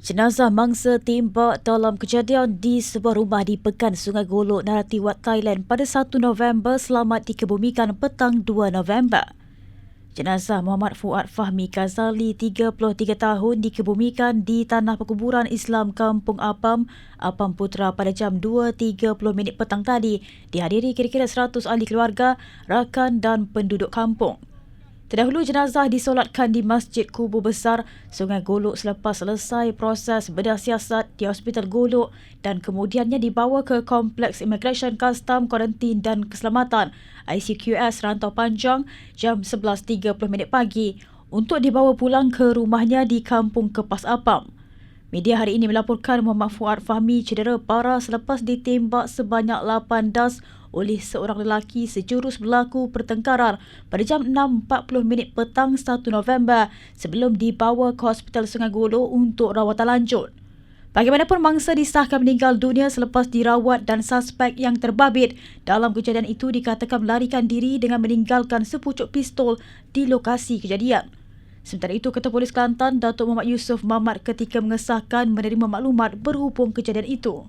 Jenazah mangsa timbak dalam kejadian di sebuah rumah di Pekan Sungai Golok, Narati Wat, Thailand pada 1 November selamat dikebumikan petang 2 November. Jenazah Muhammad Fuad Fahmi Kazali, 33 tahun, dikebumikan di Tanah Perkuburan Islam Kampung Apam, Apam Putra pada jam 2.30 minit petang tadi, dihadiri kira-kira 100 ahli keluarga, rakan dan penduduk kampung. Terdahulu jenazah disolatkan di Masjid Kubur Besar Sungai Golok selepas selesai proses bedah siasat di Hospital Golok dan kemudiannya dibawa ke Kompleks Immigration Custom Kuarantin dan Keselamatan ICQS Rantau Panjang jam 11.30 minit pagi untuk dibawa pulang ke rumahnya di Kampung Kepas Apam. Media hari ini melaporkan Muhammad Fuad Fahmi cedera parah selepas ditembak sebanyak 8 das oleh seorang lelaki sejurus berlaku pertengkaran pada jam 6.40 minit petang 1 November sebelum dibawa ke Hospital Sungai Golo untuk rawatan lanjut. Bagaimanapun mangsa disahkan meninggal dunia selepas dirawat dan suspek yang terbabit dalam kejadian itu dikatakan melarikan diri dengan meninggalkan sepucuk pistol di lokasi kejadian. Sementara itu, Ketua Polis Kelantan, Datuk Muhammad Yusof Mamat ketika mengesahkan menerima maklumat berhubung kejadian itu.